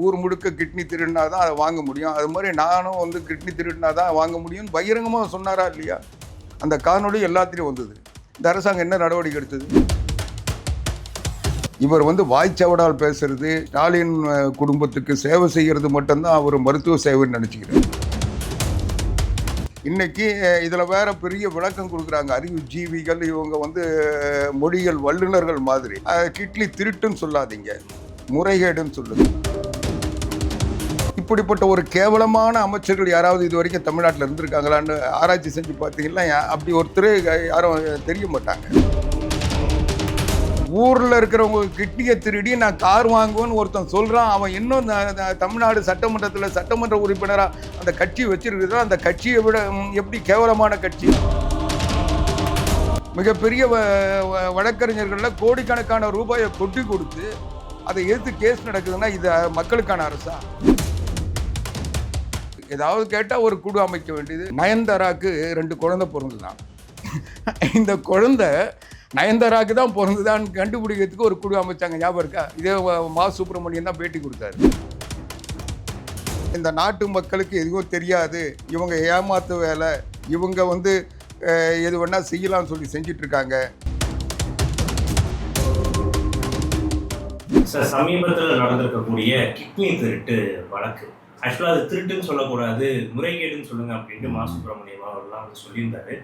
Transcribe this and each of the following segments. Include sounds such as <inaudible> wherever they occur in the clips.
ஊர் முழுக்க கிட்னி திருடினா தான் அதை வாங்க முடியும். அது மாதிரி நானும் வந்து கிட்னி திருடினா தான் வாங்க முடியும்னு பகிரங்கமாக சொன்னாரா இல்லையா? அந்த காணொளி எல்லாத்துலேயும் வந்தது. இந்த அரசாங்கம் என்ன நடவடிக்கை எடுத்தது? இவர் வந்து வாய்ச்சவடால் பேசுறது ஸ்டாலின் குடும்பத்துக்கு சேவை செய்கிறது மட்டும்தான் அவர் மருத்துவ சேவைன்னு நினச்சிக்கிறார். இன்னைக்கு இதில் வேற பெரிய விளக்கம் கொடுக்குறாங்க. அறிவு ஜீவிகள் இவங்க வந்து மொழிகள் வல்லுநர்கள் மாதிரி. கிட்லி கிட்னி திருட்டுன்னு சொல்லாதீங்க. முறைகேடுன்னு சொல்லுங்க இப்படிப்பட்ட ஒரு கேவலமான அமைச்சர்கள் யாராவது இது வரைக்கும் தமிழ்நாட்டில் இருந்திருக்காங்களான்னு ஆராய்ச்சி செஞ்சு பார்த்தீங்கன்னா அப்படி ஒருத்தர் யாரும் தெரிய மாட்டாங்க. ஊரில் இருக்கிறவங்க கிட்னியை திருடி நான் கார் வாங்குவேன்னு ஒருத்தன் சொல்கிறான் அவன் இன்னும் தமிழ்நாடு சட்டமன்றத்தில் சட்டமன்ற உறுப்பினராக அந்த கட்சி வச்சிருக்கிறதா அந்த கட்சியை விட எப்படி கேவலமான கட்சி? மிகப்பெரிய வ- வ- வழக்கறிஞர்களில் கோடிக்கணக்கான ரூபாயை கொட்டி கொடுத்து அதை எதிர்த்து கேஸ் நடக்குதுன்னா இது மக்களுக்கான அரசா? ஏதாவது கேட்டால் ஒரு குழு அமைக்க வேண்டியது. நயன்தாராக்கு ரெண்டு குழந்தை பிறந்துதான். இந்த குழந்தை நயன்தாராக்கு தான் பிறந்துதான்னு கண்டுபிடிக்கிறதுக்கு ஒரு குழு அமைச்சாங்க. ஞாபகம் இருக்கா? இதே மா சுப்பிரமணியன் தான் பேட்டி கொடுத்தாரு. இந்த நாட்டு மக்களுக்கு எதுவும் தெரியாது. இவங்க ஏமாத்து வேலை. இவங்க வந்து எது வேணால் செய்யலாம்னு சொல்லி செஞ்சிட்ருக்காங்க. சார் சமீபத்தில் நடந்திருக்கக்கூடிய கிட்னி திருட்டு வழக்கு. ஆக்சுவலாக அது திருட்டுன்னு சொல்லக்கூடாது முறைகேடுன்னு சொல்லுங்க அப்படின்ட்டு மா சுப்பிரமணியம் அவர்லாம் வந்து சொல்லியிருந்தாரு.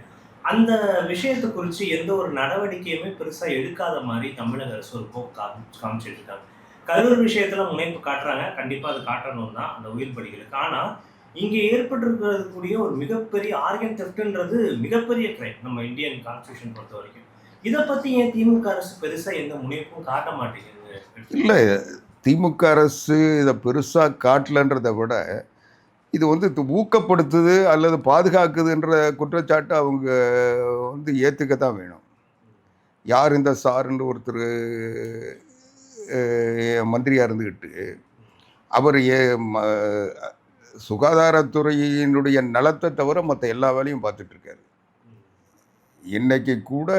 அந்த விஷயத்தை குறித்து எந்த ஒரு நடவடிக்கையுமே பெருசாக எடுக்காத மாதிரி தமிழக அரசு ஒரு போக்கு காமி காமிச்சிட்டு இருக்காங்க கரூர் விஷயத்தில் முனைப்பு காட்டுறாங்க. கண்டிப்பாக அது காட்டணும் தான் அந்த உயிர் பலிகளுக்கு ஆனால் இங்கே ஏற்பட்டிருக்கக்கூடிய ஒரு மிகப்பெரிய ஆர்கன் தெஃப்ட்ன்றது மிகப்பெரிய கிரைம் நம்ம இந்தியன் கான்ஸ்டியூஷன் பொறுத்த வரைக்கும். இதை பற்றி ஏன் திமுக அரசு பெருசாக எந்த முனைப்பும் காட்ட மாட்டேங்குது இல்லை திமுக அரசு இதை பெருசாக காட்டலன்றதை விட இது வந்து ஊக்கப்படுத்துது அல்லது பாதுகாக்குதுன்ற குற்றச்சாட்டு அவங்க வந்து ஏற்றுக்க தான் வேணும். யார் இந்த சாருன்னு ஒருத்தர் மந்திரியாக இருந்துக்கிட்டு அவர் ஏ ம- சுகாதாரத்துறையினுடைய நலத்தை தவிர மற்ற எல்லா வேலையும் பார்த்துட்ருக்காரு இன்றைக்கி கூட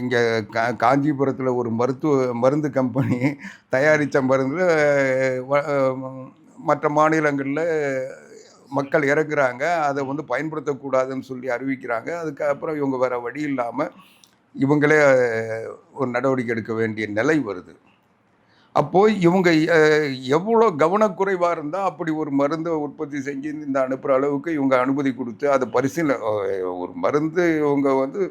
இங்கே கா காஞ்சிபுரத்தில் ஒரு மருத்துவ மருந்து கம்பெனி <laughs> தயாரித்த மருந்தில் மற்ற மாநிலங்களில் மக்கள் இறக்குறாங்க. அதை வந்து பயன்படுத்தக்கூடாதுன்னு சொல்லி அறிவிக்கிறாங்க. அதுக்கப்புறம் இவங்க வேறு வழி இல்லாமல் இவங்களே ஒரு நடவடிக்கை எடுக்க வேண்டிய நிலை வருது. அப்போது இவங்க எவ்வளோ கவனக்குறைவாக இருந்தால் அப்படி ஒரு மருந்தை உற்பத்தி செஞ்சு இந்த அனுப்புகிற அளவுக்கு இவங்க அனுமதி கொடுத்து அதை பரிசீலனை ஒரு மருந்து இவங்க வந்து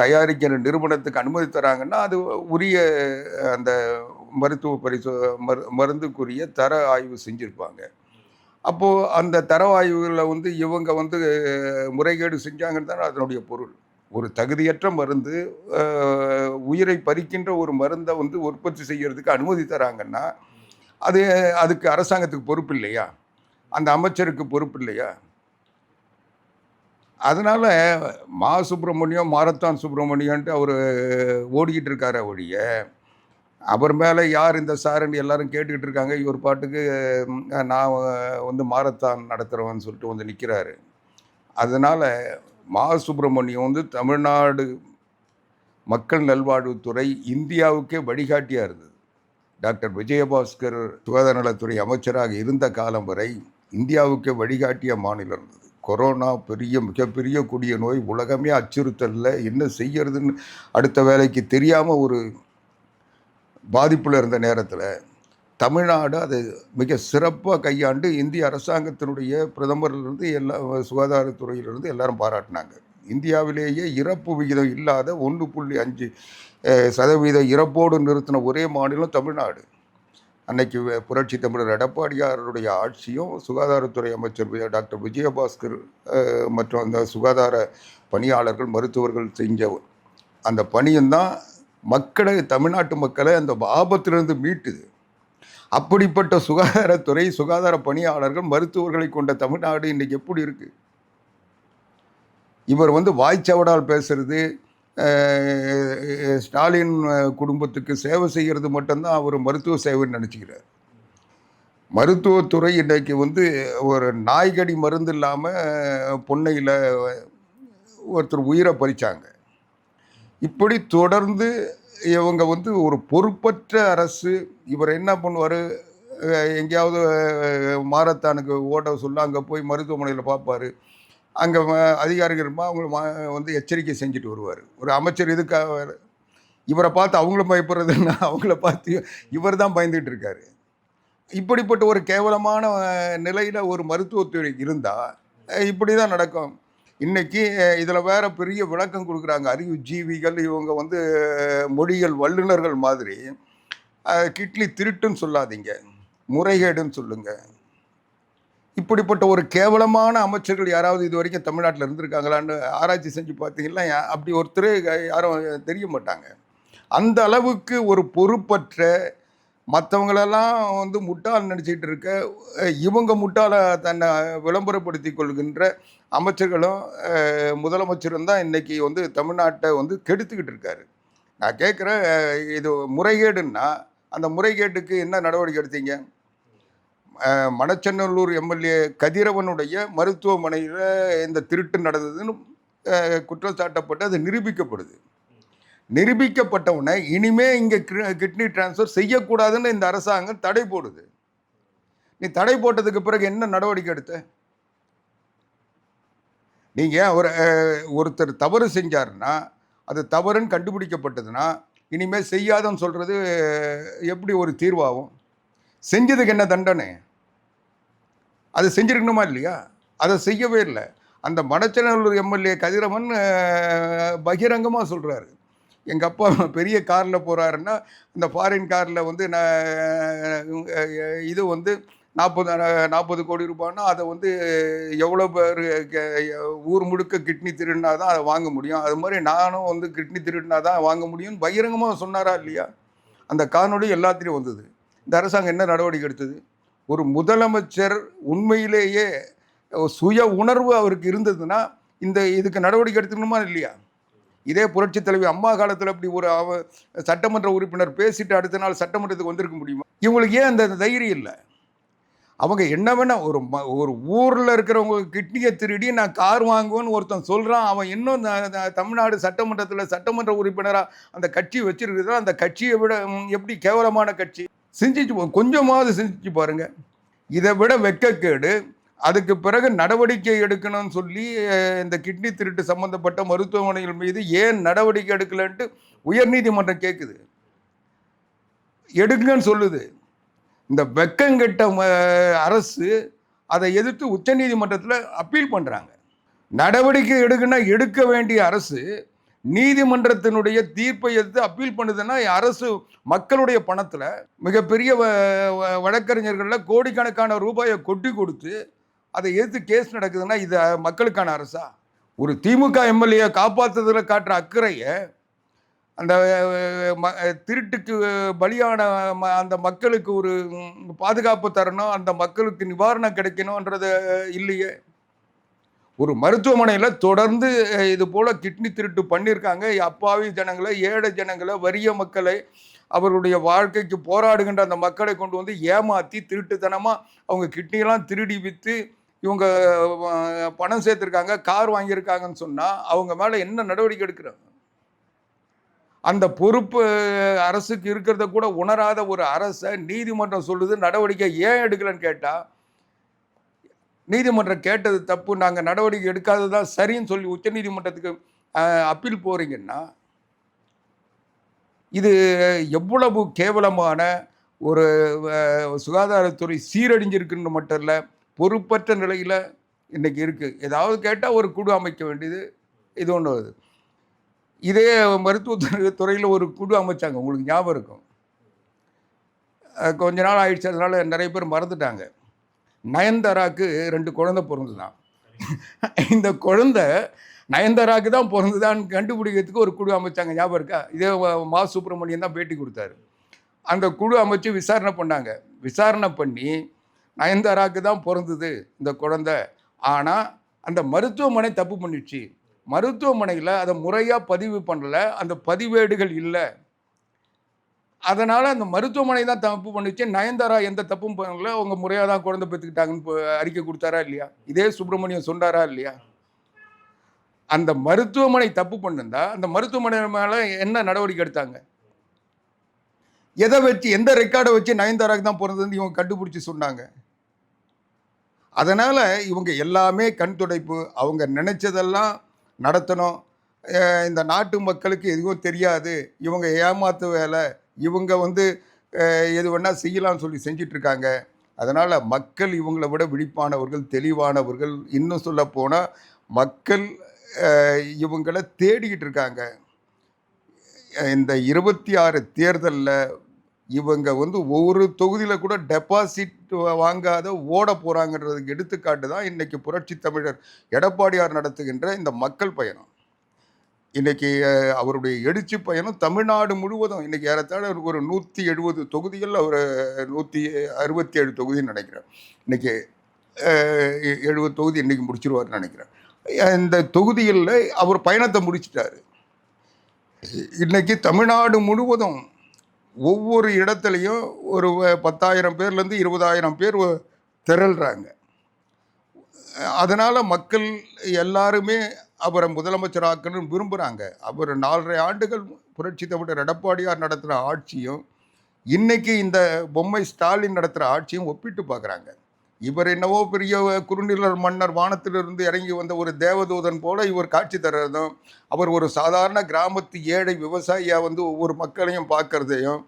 தயாரிக்கிற நிறுவனத்துக்கு அனுமதி தராங்கன்னா அது உரிய அந்த மருத்துவ பரிசோ மரு மருந்துக்குரிய தர ஆய்வு செஞ்சுருப்பாங்க. அப்போது அந்த தர ஆய்வுகளில் வந்து இவங்க வந்து முறைகேடு செஞ்சாங்கன்னு தானே அதனுடைய பொருள். ஒரு தகுதியற்ற மருந்து உயிரை பறிக்கின்ற ஒரு மருந்தை வந்து உற்பத்தி செய்கிறதுக்கு அனுமதி தராங்கன்னா அது அதுக்கு அரசாங்கத்துக்கு பொறுப்பு இல்லையா? அந்த அமைச்சருக்கு பொறுப்பு இல்லையா? அதனால் மா சுப்பிரமணியம் மாரத்தான் சுப்பிரமணியன்ட்டு அவர் ஓடிக்கிட்டு இருக்கார ஒழிய அவர் மேலே யார் இந்த சாருன்னு எல்லாரும் கேட்டுக்கிட்டு இருக்காங்க. இவர் பாட்டுக்கு நான் வந்து மாரத்தான் நடத்துகிறவன் சொல்லிட்டு வந்து நிற்கிறாரு அதனால் மா சுப்பிரமணியம் வந்து தமிழ்நாடு மக்கள் நல்வாழ்வுத்துறை இந்தியாவுக்கே வழிகாட்டியாக இருந்தது. டாக்டர் விஜயபாஸ்கர் சுகாதார நலத்துறை அமைச்சராக இருந்த காலம் வரை இந்தியாவுக்கே வழிகாட்டிய மாநிலம் இருந்தது. கொரோனா பெரிய மிகப்பெரிய கொடிய நோய் உலகமே அச்சுறுத்தலில். என்ன செய்யறதுன்னு அடுத்த வேலைக்கு தெரியாமல் ஒரு பாதிப்பில் இருந்த நேரத்தில் தமிழ்நாடு அது மிக சிறப்பாக கையாண்டு இந்திய அரசாங்கத்தினுடைய பிரதமர்லேருந்து எல்லா சுகாதாரத்துறையிலிருந்து எல்லாரும் பாராட்டினாங்க. இந்தியாவிலேயே இறப்பு விகிதம் இல்லாத ஒன்று புள்ளி அஞ்சு சதவீத இறப்போடு நிறுத்தின ஒரே மாநிலம் தமிழ்நாடு. அன்னைக்கு புரட்சி தமிழர் எடப்பாடியாருடைய ஆட்சியும் சுகாதாரத்துறை அமைச்சர் டாக்டர் விஜயபாஸ்கர் மற்றும் அந்த சுகாதார பணியாளர்கள் மருத்துவர்கள் செஞ்ச அந்த பணியும் தான் மக்களை தமிழ்நாட்டு மக்களை அந்த ஆபத்திலிருந்து மீட்டுது. அப்படிப்பட்ட சுகாதாரத்துறை சுகாதார பணியாளர்கள் மருத்துவர்களை கொண்ட தமிழ்நாடு இன்றைக்கி எப்படி இருக்குது இவர் வந்து வாய்ச்சவடால் பேசுறது ஸ்டாலின் குடும்பத்துக்கு சேவை செய்கிறது மட்டும்தான் அவர் மருத்துவ சேவைன்னு நினச்சிக்கிறார். மருத்துவத்துறை இன்றைக்கு வந்து ஒரு நாய்கடி மருந்து இல்லாமல் பொன்னையில் ஒருத்தர் உயிரை பறிச்சாங்க. இப்படி தொடர்ந்து இவங்க வந்து ஒரு பொறுப்பற்ற அரசு இவர் என்ன பண்ணுவார்? எங்கேயாவது மாரத்தானுக்கு ஓட சொல்ல அங்கே போய் மருத்துவமனையில் பார்ப்பார் அங்கே அதிகாரிகள் இருப்பா அவங்கள மா- வந்து எச்சரிக்கை செஞ்சுட்டு வருவார். ஒரு அமைச்சர் இதுக்காக இவரை பார்த்து அவங்களும் பயப்படுறதுன்னா அவங்கள பார்த்து இவர் தான் பயந்துகிட்டு இருக்காரு. இப்படிப்பட்ட ஒரு கேவலமான நிலையில் ஒரு மருத்துவத்துறை இருந்தால் இப்படி தான் நடக்கும். இன்றைக்கி இதில் வேறு பெரிய விளக்கம் கொடுக்குறாங்க. அறிவு ஜீவிகள் இவங்க வந்து மொழிகள் வல்லுநர்கள் மாதிரி கிட்லி திருட்டுன்னு சொல்லாதீங்க. முறைகேடுன்னு சொல்லுங்கள் இப்படிப்பட்ட ஒரு கேவலமான அமைச்சர்கள் யாராவது இது வரைக்கும் தமிழ்நாட்டில் இருந்திருக்காங்களான்னு ஆராய்ச்சி செஞ்சு பார்த்தீங்கன்னா அப்படி ஒருத்தர் யாரும் தெரிய மாட்டாங்க. அந்த அளவுக்கு ஒரு பொறுப்பற்ற மற்றவங்களெல்லாம் வந்து முட்டால் நினச்சிக்கிட்டு இருக்க இவங்க முட்டாளை தன்னை விளம்பரப்படுத்தி கொள்கின்ற அமைச்சர்களும் முதலமைச்சரும் தான் இன்றைக்கி வந்து தமிழ்நாட்டை வந்து கெடுத்துக்கிட்டு இருக்காரு. நான் கேட்குறேன் இது முறைகேடுன்னா அந்த முறைகேட்டுக்கு என்ன நடவடிக்கை எடுத்தீங்க? மணச்சநல்லூர் எம்எல்ஏ கதிரவனுடைய மருத்துவமனையில் இந்த திருட்டு நடந்ததுன்னு குற்றம் சாட்டப்பட்டு அது நிரூபிக்கப்படுது. நிரூபிக்கப்பட்டவுடனே இனிமே இங்கே கிட்னி டிரான்ஸ்ஃபர் செய்யக்கூடாதுன்னு இந்த அரசாங்கம் தடை போடுது. நீ தடை போட்டதுக்கு பிறகு என்ன நடவடிக்கை எடுத்த? நீங்கள் ஒரு ஒருத்தர் தவறு செஞ்சாருன்னா அது தவறுன்னு கண்டுபிடிக்கப்பட்டதுன்னா இனிமேல் செய்யாதன்னு சொல்கிறது எப்படி ஒரு தீர்வாகும்? செஞ்சதுக்கு என்ன தண்டனை? அது செஞ்சிருக்கணுமா இல்லையா? அதை செய்யவே இல்லை. அந்த மணச்சநல்லூர் எம்எல்ஏ கதிரவன் பகிரங்கமாக சொல்கிறாரு எங்கள் அப்பா பெரிய காரில் போகிறாருன்னா இந்த ஃபாரின் காரில் வந்து நான் இது வந்து நாற்பது நாற்பது கோடி ரூபான்னா அதை வந்து எவ்வளோ பேர் ஊர் முழுக்க கிட்னி திருடினா தான் அதை வாங்க முடியும். அது மாதிரி நானும் வந்து கிட்னி திருடினா தான் வாங்க முடியும்னு பகிரங்கமாக சொன்னாரா இல்லையா? அந்த காணொளி எல்லாத்துலேயும் வந்தது. இந்த அரசாங்கம் என்ன நடவடிக்கை எடுத்தது? ஒரு முதலமைச்சர் உண்மையிலேயே சுய உணர்வு அவருக்கு இருந்ததுன்னா இந்த இதுக்கு நடவடிக்கை எடுத்துக்கணுமா இல்லையா? இதே புரட்சி தலைவி அம்மா காலத்தில் அப்படி ஒரு அவ சட்டமன்ற உறுப்பினர் பேசிட்டு அடுத்த நாள் சட்டமன்றத்துக்கு வந்திருக்க முடியுமா? இவங்களுக்கு ஏன் அந்த தைரியம் இல்லை? அவங்க என்ன வேணா ஒரு ம ஒரு ஊரில் இருக்கிறவங்க கிட்னியை திருடி நான் கார் வாங்குவேன்னு ஒருத்தன் சொல்கிறான் அவன் இன்னும் தமிழ்நாடு சட்டமன்றத்தில் சட்டமன்ற உறுப்பினராக அந்த கட்சி வச்சிருக்கிறதா? அந்த கட்சியை விட எப்படி கேவலமான கட்சி? சிந்திச்சு கொஞ்சமாவது சிந்திச்சு பாருங்க. இதை விட வெட்கக்கேடு அதுக்கு பிறகு நடவடிக்கை எடுக்கணும்னு சொல்லி இந்த கிட்னி திருட்டு சம்பந்தப்பட்ட மருத்துவமனைகள் மீது ஏன் நடவடிக்கை எடுக்கலன்ட்டு உயர்நீதிமன்றம் கேட்குது எடுங்கன்னு சொல்லுது. இந்த வெக்கங்கெட்ட ம- அரசு அதை எதிர்த்து உச்சநீதிமன்றத்தில் அப்பீல் பண்ணுறாங்க நடவடிக்கை எடுக்குன்னா எடுக்க வேண்டிய அரசு நீதிமன்றத்தினுடைய தீர்ப்பை எதிர்த்து அப்பீல் பண்ணுதுன்னா அரசு மக்களுடைய பணத்தில் மிகப்பெரிய வ- வழக்கறிஞர்களில் கோடிக்கணக்கான ரூபாயை கொட்டி கொடுத்து அதை எதிர்த்து கேஸ் நடக்குதுன்னா இது மக்களுக்கான அரசா? ஒரு திமுக எம்எல்ஏ காப்பாற்றுறதுல காட்டுற அக்கறையை அந்த ம- திருட்டுக்கு பலியான ம- அந்த மக்களுக்கு ஒரு பாதுகாப்பு தரணும் அந்த மக்களுக்கு நிவாரணம் கிடைக்கணுன்றது இல்லையே. ஒரு மருத்துவமனையில் தொடர்ந்து இது போல் கிட்னி திருட்டு பண்ணியிருக்காங்க அப்பாவி ஜனங்களை ஏழை ஜனங்களை வறிய மக்களை அவருடைய வாழ்க்கைக்கு போராடுகின்ற அந்த மக்களை கொண்டு வந்து ஏமாற்றி திருட்டுத்தனமாக அவங்க கிட்னியெல்லாம் திருடி விற்று இவங்க பணம் சேர்த்துருக்காங்க கார் வாங்கியிருக்காங்கன்னு சொன்னால் அவங்க மேலே என்ன நடவடிக்கை எடுக்கிறாங்க? அந்த பொறுப்பு அரசுக்கு இருக்கிறத கூட உணராத ஒரு அரசை நீதிமன்றம் சொல்லுது நடவடிக்கை ஏன் எடுக்கலன்னு கேட்டால் நீதிமன்றம் கேட்டது தப்பு நாங்கள் நடவடிக்கை எடுக்காததான் சரின்னு சொல்லி உச்சநீதிமன்றத்துக்கு அப்பீல் போகிறீங்கன்னா இது எவ்வளவு கேவலமான ஒரு சுகாதாரத்துறை சீரழிஞ்சிருக்குன்னு மட்டும் இல்லை பொறுப்பற்ற நிலையில் இன்றைக்கி இருக்குது ஏதாவது கேட்டால் ஒரு குழு அமைக்க வேண்டியது இது ஒன்று வருது. இதே மருத்துவ துறையில் ஒரு குழு அமைச்சாங்க உங்களுக்கு ஞாபகம் இருக்கும். கொஞ்ச நாள் ஆயிடுச்சு அதனால் நிறைய பேர் மறந்துட்டாங்க. நயன்தாராக்கு ரெண்டு குழந்தை பிறந்துதான். இந்த குழந்தை நயன்தாராக்கு தான் பிறந்துதான்னு கண்டுபிடிக்கிறதுக்கு ஒரு குழு அமைச்சாங்க. ஞாபகம் இருக்கா? இதே மா சுப்பிரமணியன் தான் பேட்டி கொடுத்தாரு. அந்த குழு அமைச்சு விசாரணை பண்ணாங்க. விசாரணை பண்ணி நயன்தாராக்கு தான் பிறந்தது இந்த குழந்தை. ஆனால் அந்த மருத்துவமனை தப்பு பண்ணிடுச்சு. மருத்துவமனையில் அதை முறையாக பதிவு பண்ணல. அந்த பதிவேடுகள் இல்லை. அதனால் அந்த மருத்துவமனை தான் தப்பு பண்ணுச்சு. நயன்தாரா எந்த தப்பும் பண்ணல. அவங்க முறையாக தான் குழந்தை பெற்றுக்கிட்டாங்கன்னு அறிக்கை கொடுத்தாரா இல்லையா? இதே சுப்பிரமணியம் சொன்னாரா இல்லையா? அந்த மருத்துவமனை தப்பு பண்ணிருந்தா அந்த மருத்துவமனை மேலே என்ன நடவடிக்கை எடுத்தாங்க? எதை வச்சு எந்த ரெக்கார்டை வச்சு நயன்தாராக்கு தான் பிறந்ததுன்னு இவங்க கண்டுபிடிச்சி சொன்னாங்க. அதனால் இவங்க எல்லாமே கண் துடைப்பு. அவங்க நினச்சதெல்லாம் நடத்தணும். இந்த நாட்டு மக்களுக்கு எதுவும் தெரியாது. இவங்க ஏமாத்து வேலை. இவங்க வந்து எது வேணால் செய்யலாம்னு சொல்லி செஞ்சிட்ருக்காங்க. அதனால் மக்கள் இவங்களை விட விழிப்பானவர்கள் தெளிவானவர்கள். இன்னும் சொல்ல போனால் மக்கள் இவங்களை தேடிக்கிட்டு இருக்காங்க இந்த இருபத்தி ஆறு தேர்தலில் இவங்க வந்து ஒவ்வொரு தொகுதியில் கூட டெபாசிட் வாங்காத ஓட போகிறாங்கன்றதுக்கு எடுத்துக்காட்டு தான் இன்றைக்கி புரட்சி தமிழர் எடப்பாடியார் நடத்துகின்ற இந்த மக்கள் பயணம். இன்றைக்கி அவருடைய எழுச்சி பயணம் தமிழ்நாடு முழுவதும் இன்றைக்கி ஏறத்தாழ ஒரு நூற்றி எழுபது தொகுதிகள் அவர் நூற்றி அறுபத்தி ஏழு தொகுதின்னு நினைக்கிறேன். இன்றைக்கி எழுபது தொகுதி இன்றைக்கி முடிச்சிருவார்னு நினைக்கிறேன். இந்த தொகுதிகளில் அவர் பயணத்தை முடிச்சிட்டாரு. இன்றைக்கி தமிழ்நாடு முழுவதும் ஒவ்வொரு இடத்துலையும் ஒரு பத்தாயிரம் பேர்லேருந்து இருபதாயிரம் பேர் திரள்றாங்க. அதனால் மக்கள் எல்லாருமே அவரை முதலமைச்சராக்கணும்னு விரும்புகிறாங்க அவர் நாலரை ஆண்டுகள் புரட்சி தமிழர் எடப்பாடியார் நடத்துகிற ஆட்சியும் இன்னைக்கு இந்த பொம்மை ஸ்டாலின் நடத்துகிற ஆட்சியும் ஒப்பிட்டு பார்க்குறாங்க. இவர் என்னவோ பெரிய குறுநிலர் மன்னர் வானத்திலிருந்து இறங்கி வந்த ஒரு தேவதூதன் போல இவர் காட்சி தர்றதும் அவர் ஒரு சாதாரண கிராமத்து ஏழை விவசாயியாக வந்து ஒவ்வொரு மக்களையும் பார்க்குறதையும்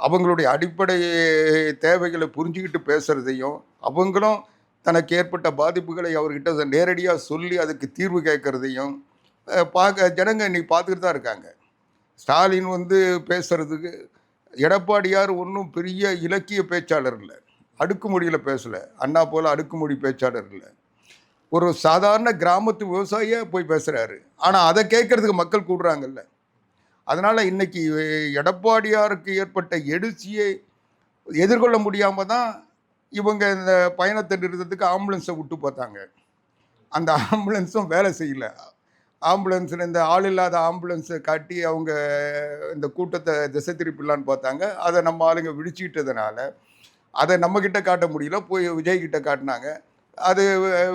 அவங்களுடைய அடிப்படை தேவைகளை புரிஞ்சுக்கிட்டு பேசுகிறதையும் அவங்களும் தனக்கு ஏற்பட்ட பாதிப்புகளை அவர்கிட்ட நேரடியாக சொல்லி அதுக்கு தீர்வு கேட்கறதையும் பார்க்க ஜனங்க இன்னைக்கு பார்த்துக்கிட்டு தான் இருக்காங்க. ஸ்டாலின் வந்து பேசுறதுக்கு எடப்பாடியார் ஒன்றும் பெரிய இலக்கிய பேச்சாளர் இல்லை. அடுக்குமொழியில் பேசலை. அண்ணா போல் அடுக்குமொழி பேச்சாளர் இல்லை. ஒரு சாதாரண கிராமத்து விவசாயியாக போய் பேசுகிறாரு ஆனால் அதை கேட்கறதுக்கு மக்கள் கூடுறாங்கல்ல. அதனால் இன்னைக்கு எடப்பாடியாருக்கு ஏற்பட்ட எழுச்சியை எதிர்கொள்ள முடியாமல் தான் இவங்க இந்த பயணத்தை நிறுத்தத்துக்கு ஆம்புலன்ஸை விட்டு பார்த்தாங்க அந்த ஆம்புலன்ஸும் வேலை செய்யலை. ஆம்புலன்ஸில் இந்த ஆள் இல்லாத ஆம்புலன்ஸை காட்டி அவங்க இந்த கூட்டத்தை திசை திருப்பிடலான்னு பார்த்தாங்க அதை நம்ம ஆளுங்க விழிச்சிக்கிட்டதுனால அதை நம்மக்கிட்ட காட்ட முடியல. போய் விஜய்கிட்ட காட்டினாங்க. அது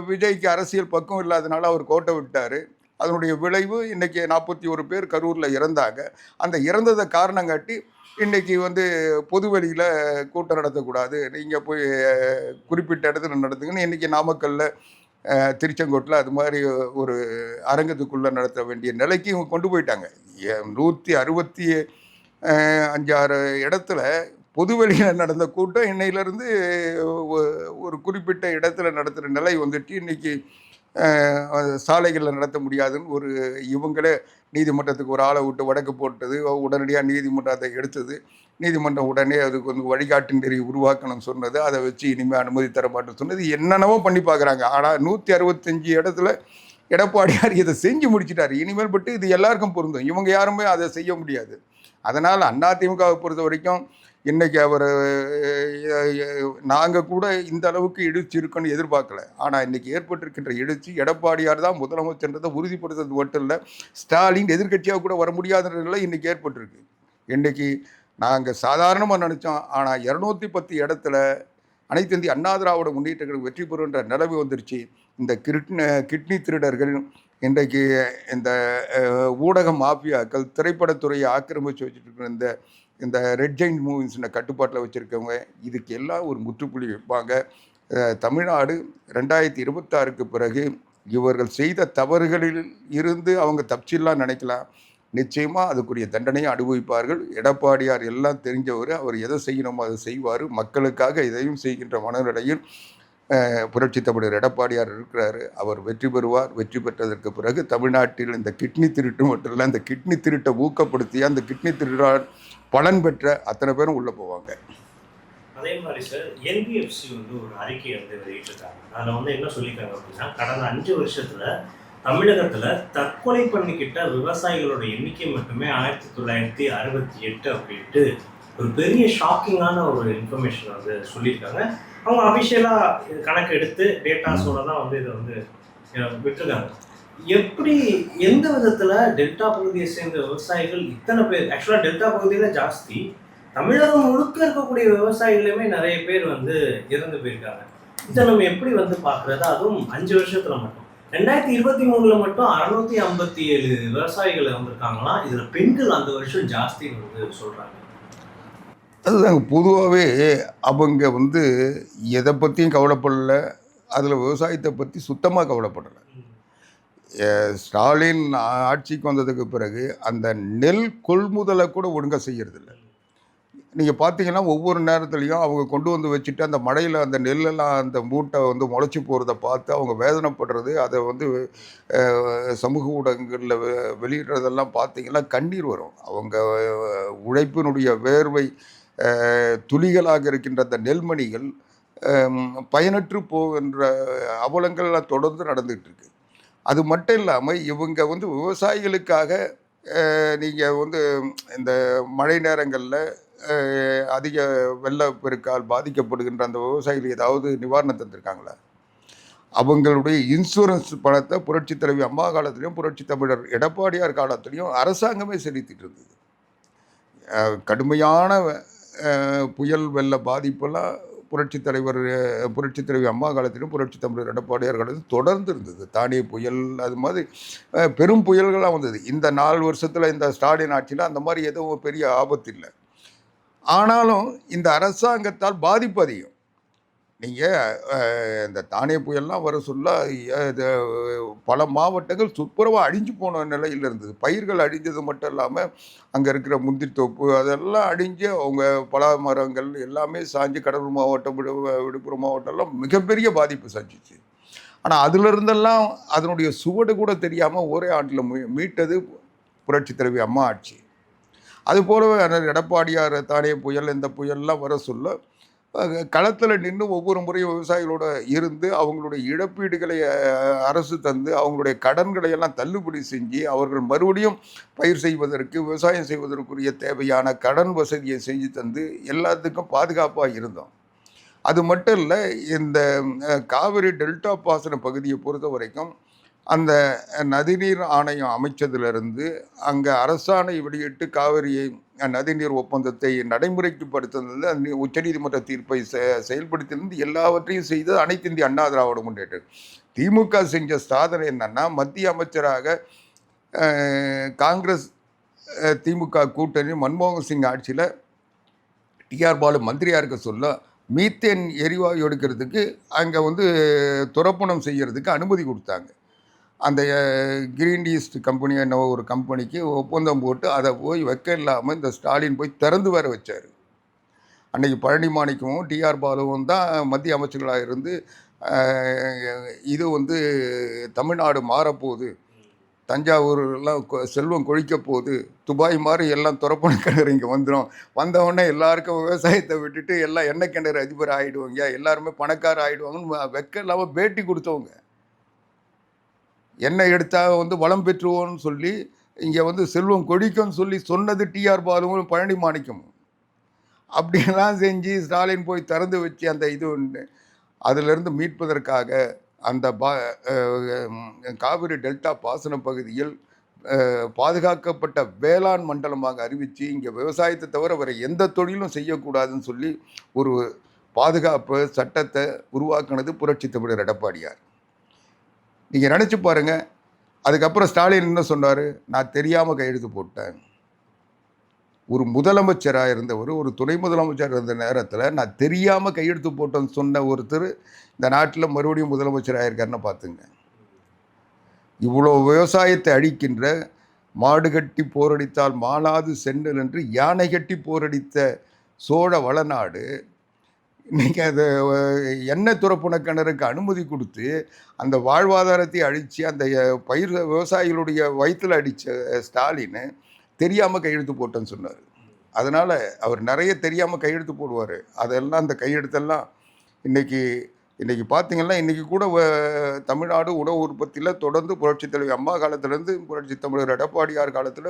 விஜய்க்கு அரசியல் பக்கம் இல்லாதனால அவர் கோட்டை விட்டார். அதனுடைய விளைவு இன்றைக்கி நாற்பத்தி ஒரு பேர் கரூரில் இறந்தாங்க. அந்த இறந்ததை காரணம் காட்டி இன்றைக்கி வந்து பொது வெளியில் கூட்டம் நடத்தக்கூடாது. நீங்கள் போய் குறிப்பிட்ட இடத்துல நடத்துங்கன்னு இன்றைக்கி நாமக்கல்லில் திருச்செங்கோட்டில் அது மாதிரி ஒரு அரங்கத்துக்குள்ளே நடத்த வேண்டிய நிலைக்கு இவங்க கொண்டு போயிட்டாங்க. நூற்றி அறுபத்தி அஞ்சாறு இடத்துல பொதுவெளியில் நடந்த கூட்டம் இன்னையிலேருந்து ஒரு குறிப்பிட்ட இடத்துல நடத்துகிற நிலை வந்துட்டு இன்றைக்கி சாலைகளில் நடத்த முடியாதுன்னு ஒரு இவங்களே நீதிமன்றத்துக்கு ஒரு ஆளை விட்டு வடக்கு போட்டது உடனடியாக நீதிமன்றம் அதை எடுத்தது. நீதிமன்றம் உடனே அதுக்கு வந்து வழிகாட்டு நெறி உருவாக்கணும் சொன்னது. அதை வச்சு இனிமேல் அனுமதி தர சொன்னது. என்னென்னவோ பண்ணி பார்க்குறாங்க. ஆனால் நூற்றி அறுபத்தஞ்சு இடத்துல எடப்பாடியார் இதை செஞ்சு முடிச்சிட்டார். இனிமேல் பட்டு இது எல்லாருக்கும் பொருந்தும். இவங்க யாருமே அதை செய்ய முடியாது. அதனால் அதிமுகவை பொறுத்த வரைக்கும் இன்னைக்கு அவர் நாங்கள் கூட இந்த அளவுக்கு எழுச்சி இருக்குன்னு எதிர்பார்க்கல. ஆனால் இன்னைக்கு ஏற்பட்டிருக்கின்ற எழுச்சி எடப்பாடியார் தான் முதலமைச்சர்ன்றதை உறுதிப்படுத்துறது மட்டும் இல்லை ஸ்டாலின் எதிர்க்கட்சியாக கூட வர முடியாத நிலை இன்றைக்கி ஏற்பட்டிருக்கு. இன்றைக்கி நாங்கள் சாதாரணமாக நினச்சோம் ஆனால் இரநூத்தி பத்து இடத்துல அனைத்து இந்திய அண்ணா திராவிட முன்னேற்ற வெற்றி பெறுன்ற நிலவு வந்துருச்சு. இந்த கிட்னி கிட்னி திருடர்கள் இன்றைக்கு இந்த ஊடக மாஃபியாக்கள் திரைப்படத்துறையை ஆக்கிரமித்து வச்சுட்டு இருக்கிற இந்த இந்த ரெட் ஜெயின் மூவிஸின கட்டுப்பாட்டில் வச்சுருக்கவங்க இதுக்கு எல்லாம் ஒரு முற்றுப்புள்ளி வைப்பாங்க. தமிழ்நாடு ரெண்டாயிரத்தி இருபத்தாறுக்கு பிறகு இவர்கள் செய்த தவறுகளில் இருந்து அவங்க தப்பிச்சிடலாம் நினைக்கலாம். நிச்சயமாக அதுக்குரிய தண்டனையை அனுபவிப்பார்கள். எடப்பாடியார் எல்லாம் தெரிஞ்சவர் அவர் எதை செய்யணுமோ அதை செய்வார். மக்களுக்காக இதையும் செய்கின்ற மனநிலையில் புரட்சி தமிழர் எடப்பாடியார் இருக்கிறாரு. அவர் வெற்றி பெறுவார். வெற்றி பெற்றதற்கு பிறகு தமிழ்நாட்டில் இந்த கிட்னி திருட்டு மட்டும் இல்லை இந்த கிட்னி திருட்டை ஊக்கப்படுத்தி அந்த கிட்னி திருடார் பலன் பெற்ற அத்தனை பேரும் உள்ளே போவாங்க. அதே மாதிரி சார் என்பிஎஃப்சி வந்து ஒரு அறிக்கை வந்து வெளியிட்டிருக்காங்க. அதில் வந்து என்ன சொல்லியிருக்காங்க அப்படின்னா கடந்த அஞ்சு வருஷத்துல தமிழகத்துல தற்கொலை பண்ணிக்கிட்ட விவசாயிகளோட எண்ணிக்கை மட்டுமே ஆயிரத்தி தொள்ளாயிரத்தி அறுபத்தி எட்டு அப்படின்ட்டு ஒரு பெரிய ஷாக்கிங்கான ஒரு இன்ஃபர்மேஷன் வந்து சொல்லியிருக்காங்க. அவங்க அபிஷியலாக கணக்கு எடுத்து டேட்டாஸோட தான் வந்து இதை வந்து விட்டுருக்காங்க. எப்படி எந்த விதத்துல டெல்டா பகுதியை சேர்ந்த விவசாயிகள் இத்தனை பேர் ஆக்சுவலா டெல்டா பகுதியில ஜாஸ்தி தமிழகம் முழுக்க இருக்கக்கூடிய விவசாயிகளுமே நிறைய பேர் வந்து இறந்து போயிருக்காங்க. இதை நம்ம எப்படி வந்து பார்க்கறது? அதுவும் அஞ்சு வருஷத்துல மட்டும். ரெண்டாயிரத்தி இருபத்தி மூணுல மட்டும் அறுநூத்தி ஐம்பத்தி ஏழு விவசாயிகள் வந்திருக்காங்களாம் இதுல பெண்கள் அந்த வருஷம் ஜாஸ்தின்னு வந்து சொல்றாங்க. அதுதாங்க பொதுவாகவே அவங்க வந்து எதை பற்றியும் கவலைப்படல அதில் விவசாயத்தை பற்றி சுத்தமாக கவலைப்படலை. ஸ்டாலின் ஆட்சிக்கு வந்ததுக்கு பிறகு அந்த நெல் கொள்முதலை கூட ஒழுங்காக செய்யறதில்ல. நீங்கள் பார்த்தீங்கன்னா ஒவ்வொரு நேரத்துலையும் அவங்க கொண்டு வந்து வச்சுட்டு அந்த மழையில் அந்த நெல்லெல்லாம் அந்த மூட்டை வந்து முளைச்சி போகிறத பார்த்து அவங்க வேதனைப்படுறது அதை வந்து சமூக ஊடகங்களில் வெ- வெளியிடுறதெல்லாம் பார்த்தீங்கன்னா கண்ணீர் வரும். அவங்க உழைப்பினுடைய வேர்வை துளிகளாக இருக்கின்ற அந்த நெல்மணிகள் பயனற்று போகின்ற அவலங்கள்லாம் தொடர்ந்து நடந்துகிட்டு இருக்கு. அது மட்டும் இல்லாமல் இவங்க வந்து விவசாயிகளுக்காக நீங்கள் வந்து இந்த மழை நேரங்களில் அதிக வெள்ளப்பெருக்கால் பாதிக்கப்படுகின்ற அந்த விவசாயிகள் ஏதாவது நிவாரணம் தந்திருக்காங்களா? அவங்களுடைய இன்சூரன்ஸ் பணத்தை புரட்சி தலைவி அம்மா காலத்துலேயும் புரட்சி தமிழர் எடப்பாடியார் காலத்துலேயும் அரசாங்கமே செலுத்திட்டு இருந்தது. கடுமையான புயல் வெள்ள பாதிப்பெல்லாம் புரட்சி தலைவர் அஹ், புரட்சி தலைவி அம்மா காலத்திலும் புரட்சி தமிழர் எடப்பாடியார் தொடர்ந்து இருந்தது. தானிய புயல் அது மாதிரி பெரும் புயல்கள்லாம் வந்தது. இந்த நாலு வருஷத்தில் இந்த ஸ்டாலின் ஆட்சியில் அந்த மாதிரி எதுவும் பெரிய ஆபத்து இல்லை. ஆனாலும் இந்த அரசாங்கத்தால் பாதிப்பு அதிகம். நீங்கள் இந்த தானே புயல்லாம் வர சொல்ல பல மாவட்டங்கள் துப்புரவாக அழிஞ்சு போன நிலையில் இருந்தது. பயிர்கள் அழிஞ்சது மட்டும் இல்லாமல் அங்கே இருக்கிற முந்திரி தோப்பு அதெல்லாம் அழிஞ்சு அவங்க பலா மரங்கள் எல்லாமே சாஞ்சு கடலூர் மாவட்டம் விடு விழுப்புரம் மாவட்டம்லாம் மிகப்பெரிய பாதிப்பு சந்திச்சு. ஆனால் அதிலிருந்தெல்லாம் அதனுடைய சுவடு கூட தெரியாமல் ஒரே ஆண்டில் மீ மீட்டது புரட்சி தலைவி அம்மா ஆட்சி. அது போலவே எடப்பாடியார் தானே புயல் இந்த புயல்லாம் வர சொல்ல களத்தில் நின்று ஒவ்வொரு முறையும் விவசாயிகளோட இருந்து அவங்களுடைய இழப்பீடுகளை அரசு தந்து அவங்களுடைய கடன்களை எல்லாம் தள்ளுபடி செஞ்சு அவர்கள் மறுபடியும் பயிர் செய்வதற்கு விவசாயம் செய்வதற்குரிய தேவையான கடன் வசதியை செஞ்சு தந்து எல்லாத்துக்கும் பாதுகாப்பாக இருந்தோம். அது மட்டும் இல்லை இந்த காவிரி டெல்டா பாசன பகுதியை பொறுத்த வரைக்கும் அந்த நதிநீர் ஆணையம் அமைச்சதிலிருந்து அங்கே அரசாணை வெளியிட்டு காவிரியை நதிநீர் ஒப்பந்தத்தை நடைமுறைக்கு படுத்தினது உச்சநீதிமன்ற தீர்ப்பை செ- எல்லாவற்றையும் செய்தது அனைத்து இந்திய அண்ணா திராவிட முன்னேற்றம் திமுக செஞ்ச சாதனை என்னன்னா மத்திய அமைச்சராக காங்கிரஸ் திமுக கூட்டணி மன்மோகன் சிங் ஆட்சியில் டிஆர் பாலு மந்திரியாக இருக்க சொல்ல மீத்தேன் எரிவாயு எடுக்கிறதுக்கு அங்கே வந்து துரப்பணம் செய்கிறதுக்கு அனுமதி கொடுத்தாங்க. அந்த கிரீன் ஈஸ்ட் கம்பெனி என்ன ஒரு கம்பெனிக்கு ஒப்பந்தம் போட்டு அதை போய் வைக்க இல்லாமல் இந்த ஸ்டாலின் போய் திறந்து வேற வச்சார். அன்னைக்கு பழனி மாணிக்கமும் டிஆர் பாலுவும் தான் மத்திய அமைச்சர்களாக இருந்து இது வந்து தமிழ்நாடு மாறப்போகுது. தஞ்சாவூர்லாம் கொ- செல்வம் கொழிக்க போகுது. துபாய் மாதிரி எல்லாம் துறப்பண கிணறு இங்கே வந்துடும் வந்தவுடனே எல்லாருக்கும் விவசாயத்தை விட்டுட்டு எல்லாம் எண்ணெய் கிணறு அதிபர் ஆகிடுவாங்க எல்லாருமே பணக்கார ஆகிடுவாங்கன்னு வெக்க இல்லாமல் பேட்டி கொடுத்தவங்க. எண்ணெய் எடுத்தால் வந்து வளம் பெற்றுவோன்னு சொல்லி இங்கே வந்து செல்வம் கொடிக்கும்னு சொல்லி சொன்னது டிஆர் பாலுவும் பழனி மாணிக்கமும் அப்படியெல்லாம் செஞ்சு ஸ்டாலின் போய் திறந்து வச்சு அந்த இது ஒன்று அதிலிருந்து மீட்பதற்காக அந்த பா காவிரி டெல்டா பாசன பகுதியில் பாதுகாக்கப்பட்ட வேளாண் மண்டலமாக அறிவித்து இங்கே விவசாயத்தை தவிர வேறு எந்த தொழிலும் செய்யக்கூடாதுன்னு சொல்லி ஒரு பாதுகாப்பு சட்டத்தை உருவாக்குனது புரட்சி தமிழர் எடப்பாடியார். நீங்கள் நினச்சி பாருங்கள் அதுக்கப்புறம் ஸ்டாலின் என்ன சொன்னார்? நான் தெரியாமல் கையெழுத்து போட்டேன். ஒரு முதலமைச்சராக இருந்தவர் ஒரு துணை முதலமைச்சர் இருந்த நேரத்தில் நான் தெரியாமல் கையெழுத்து போட்டேன்னு சொன்ன ஒருத்தர் இந்த நாட்டில் மறுபடியும் முதலமைச்சராக இருக்காருன்னு பார்த்துங்க. இவ்வளோ விவசாயத்தை அழிக்கின்ற மாடு கட்டி போரடித்தால் மாலாது சென்னல் என்று யானை கட்டி போரடித்த சோழ வளநாடு இன்றைக்கி அது எண்ணெய் துறப்புணக்கணருக்கு கிணறுக்கு அனுமதி கொடுத்து அந்த வாழ்வாதாரத்தை அழித்து அந்த பயிர் விவசாயிகளுடைய வயிற்றில் அடித்த ஸ்டாலின் தெரியாமல் கையெழுத்து போட்டேன்னு சொன்னார். அதனால் அவர் நிறைய தெரியாமல் கையெழுத்து போடுவார். அதெல்லாம் அந்த கையெழுத்தெல்லாம் இன்னைக்கு இன்றைக்கி பார்த்தீங்கன்னா இன்றைக்கி கூட தமிழ்நாடு உணவு உற்பத்தியில் தொடர்ந்து புரட்சி தலைவி அம்மா காலத்திலேருந்து புரட்சி தமிழர் எடப்பாடியார் காலத்தில்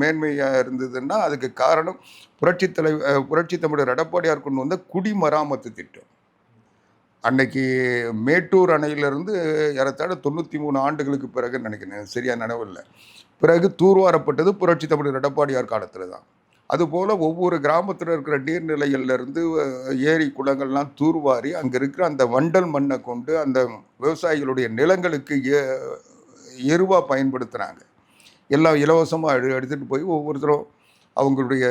மேன்மையாக இருந்ததுன்னா அதுக்கு காரணம் புரட்சி தலைவி புரட்சி தமிழர் எடப்பாடியார் கொண்டு வந்த குடிமராமத்து திட்டம். அன்னைக்கு மேட்டூர் அணையிலிருந்து ஏறத்தாழ தொண்ணூற்றி மூணு ஆண்டுகளுக்கு பிறகு நினைக்கிறேன். சரியாக நினைவில்லை பிறகு தூர்வாரப்பட்டது புரட்சி தமிழர் எடப்பாடியார் காலத்தில் தான். அதுபோல் ஒவ்வொரு கிராமத்தில் இருக்கிற நீர்நிலைகள்லேருந்து ஏரி குளங்கள்லாம் தூர்வாரி அங்கே இருக்கிற அந்த வண்டல் மண்ணை கொண்டு அந்த விவசாயிகளுடைய நிலங்களுக்கு எ எருவாக பயன்படுத்துகிறாங்க எல்லாம் இலவசமாக எடு எடுத்துகிட்டு போய் ஒவ்வொருத்தரும் அவங்களுடைய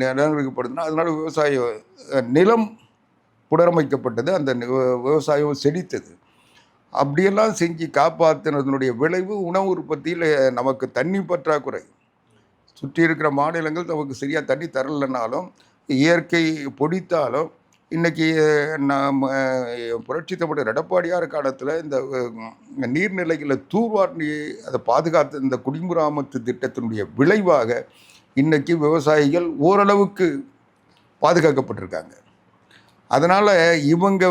நிலங்களுக்கு படுத்தினா அதனால் விவசாய நிலம் புனரமைக்கப்பட்டது அந்த விவசாயம் செழித்தது. அப்படியெல்லாம் செஞ்சு காப்பாற்றினதனுடைய விளைவு உணவு உற்பத்தியில் நமக்கு தண்ணி பற்றாக்குறை. சுற்றி இருக்கிற மாநிலங்கள் நமக்கு சரியாக தண்ணி தரலைனாலும் இயற்கை பொடித்தாலும் இன்றைக்கி நாம் புரட்சி தமிழர் எடப்பாடியார் காலத்தில் இந்த அஹ், நீர்நிலைகளை தூர்வாரி அதை பாதுகாத்த இந்த குடிமுராமத்து திட்டத்தினுடைய விளைவாக இன்றைக்கி விவசாயிகள் ஓரளவுக்கு பாதுகாக்கப்பட்டிருக்காங்க. அதனால் இவங்க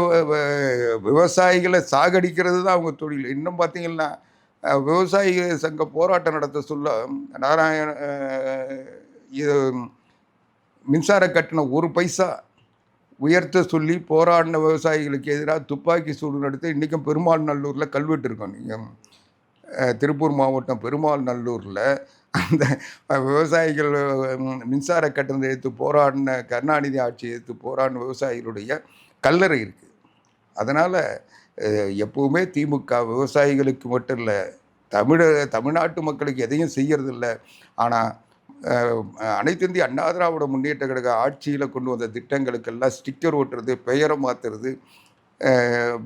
விவசாயிகளை சாகடிக்கிறது தான் அவங்க தொழில். இன்னும் பார்த்தீங்கன்னா விவசாயிகள் சங்க போராட்டம் நடத்த சொல்ல நாராயண இது மின்சார கட்டணம் ஒரு பைசா உயர்த்த சொல்லி போராடின விவசாயிகளுக்கு எதிராக துப்பாக்கி சூடு நடத்தி இன்றைக்கும் பெருமாள் நல்லூரில் கல்வெட்டு இருக்கோம் நீங்கள் திருப்பூர் மாவட்டம் பெருமாள் நல்லூரில் அந்த விவசாயிகள் மின்சார கட்டணத்தை எடுத்து போராடின கருணாநிதி ஆட்சி எடுத்து போராடின விவசாயிகளுடைய கல்லறை இருக்குது அதனால் எப்பவுமே திமுக விவசாயிகளுக்கு மட்டும் இல்லை தமிழ தமிழ்நாட்டு மக்களுக்கு எதையும் செய்யறதில்ல ஆனால் அனைத்து இந்திய அண்ணா திராவிட முன்னேற்ற கழக ஆட்சியில் கொண்டு வந்த திட்டங்களுக்கெல்லாம் ஸ்டிக்கர் ஓட்டுறது பெயரை மாற்றுறது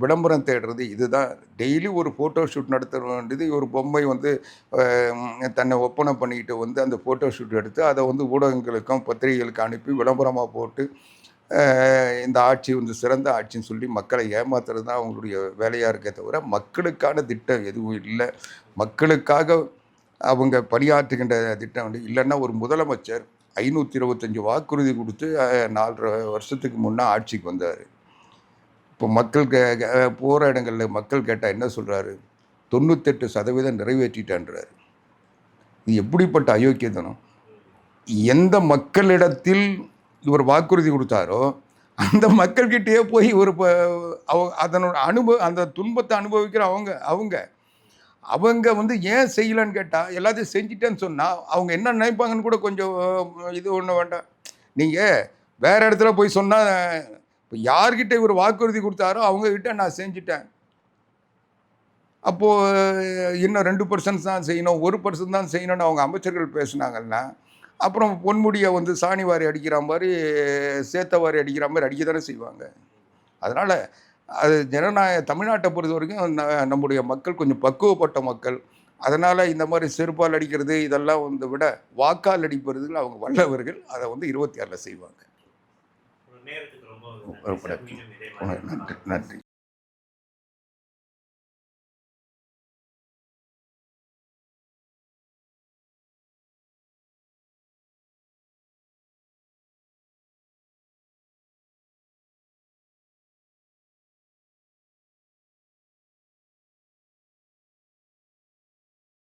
விளம்பரம் தேடுறது இதுதான். டெய்லி ஒரு ஃபோட்டோ ஷூட் நடத்த வேண்டியது ஒரு பொம்மை வந்து தன்னை ஒப்பனை பண்ணிக்கிட்டு வந்து அந்த ஃபோட்டோ ஷூட் எடுத்து அதை வந்து ஊடகங்களுக்கும் பத்திரிகைகளுக்கு அனுப்பி விளம்பரமாக போட்டு இந்த ஆட்சி வந்து சிறந்த ஆட்சின்னு சொல்லி மக்களை ஏமாத்துறது தான் அவங்களுடைய வேலையாக இருக்கே தவிர மக்களுக்கான திட்டம் எதுவும் இல்லை. மக்களுக்காக அவங்க பணியாற்றுகின்ற திட்டம் வந்து இல்லைன்னா ஒரு முதலமைச்சர் ஐநூற்றி இருபத்தஞ்சி வாக்குறுதி கொடுத்து நாலரை வருஷத்துக்கு முன்னே ஆட்சிக்கு வந்தார். இப்போ மக்கள் கே போகிற இடங்களில் மக்கள் கேட்டால் என்ன சொல்கிறாரு தொண்ணூத்தெட்டு சதவீதம் நிறைவேற்றிட்டான்றார். இது எப்படிப்பட்ட அயோக்கியதனம் எந்த மக்களிடத்தில் இவர் வாக்குறுதி கொடுத்தாரோ அந்த மக்கள்கிட்டயே போய் ஒரு ப- அதனோட அனுபவ அந்த துன்பத்தை அனுபவிக்கிற அவங்க அவங்க. அவங்க வந்து ஏன் செய்யலன்னு கேட்டால் எல்லாத்தையும் செஞ்சிட்டேன்னு சொன்னால் அவங்க என்ன நினைப்பாங்கன்னு கூட கொஞ்சம் இது ஒன்று வேண்டாம். நீங்கள் வேறு இடத்துல போய் சொன்னால் இப்போ யார்கிட்ட இவர் வாக்குறுதி கொடுத்தாரோ அவங்கக்கிட்ட நான் செஞ்சுட்டேன். அப்போது இன்னும் ரெண்டு பர்சன்ட் தான் செய்யணும் ஒரு பர்சன்ட் தான் செய்யணும்னு அவங்க அமைச்சர்கள் பேசுனாங்கன்னா அப்புறம் பொன்முடியை வந்து சாணி வாரி அடிக்கிற மாதிரி சேத்த வாரி அடிக்கிற மாதிரி அடிக்க தானே செய்வாங்க. அதனால் அது ஜனநாயக தமிழ்நாட்டை பொறுத்த வரைக்கும் நம்முடைய மக்கள் கொஞ்சம் பக்குவப்பட்ட மக்கள். அதனால் இந்த மாதிரி செருப்பால் அடிக்கிறது இதெல்லாம் வந்து விட வாக்கால் அடிப்பதுல அவங்க வல்லவர்கள் அதை வந்து இருபத்தி ஆறில் செய்வாங்க. நன்றி. நன்றி.